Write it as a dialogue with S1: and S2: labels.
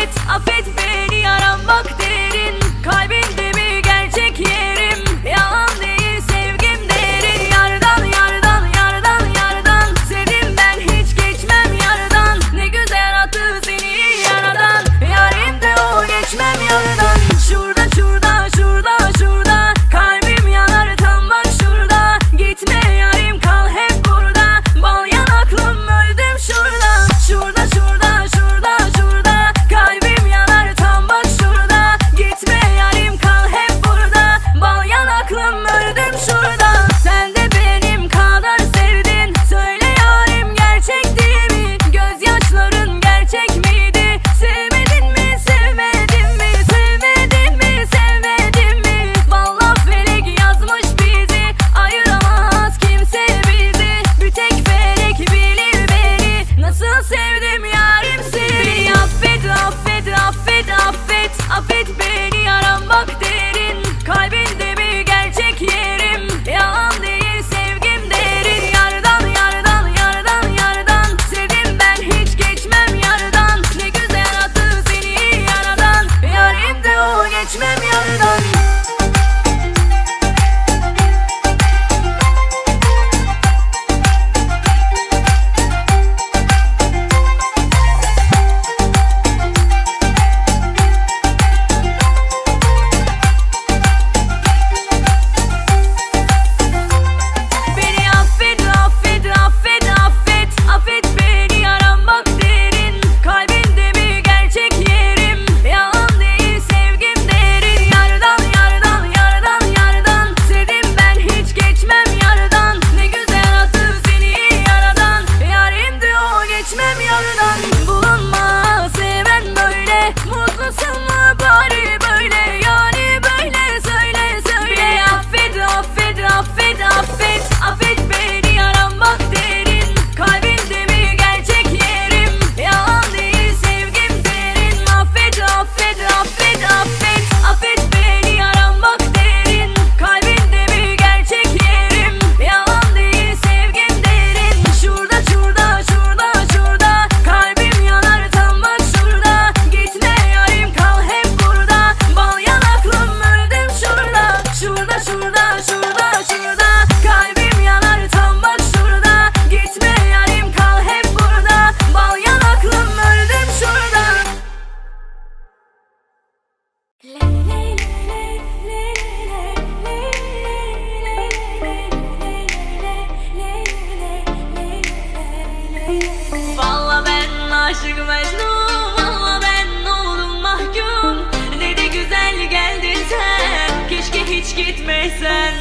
S1: bit, a bit, bit. you aşık Mecnun Ama ben oldum mahkum. Ne de güzel geldin sen. Keşke hiç gitmesen.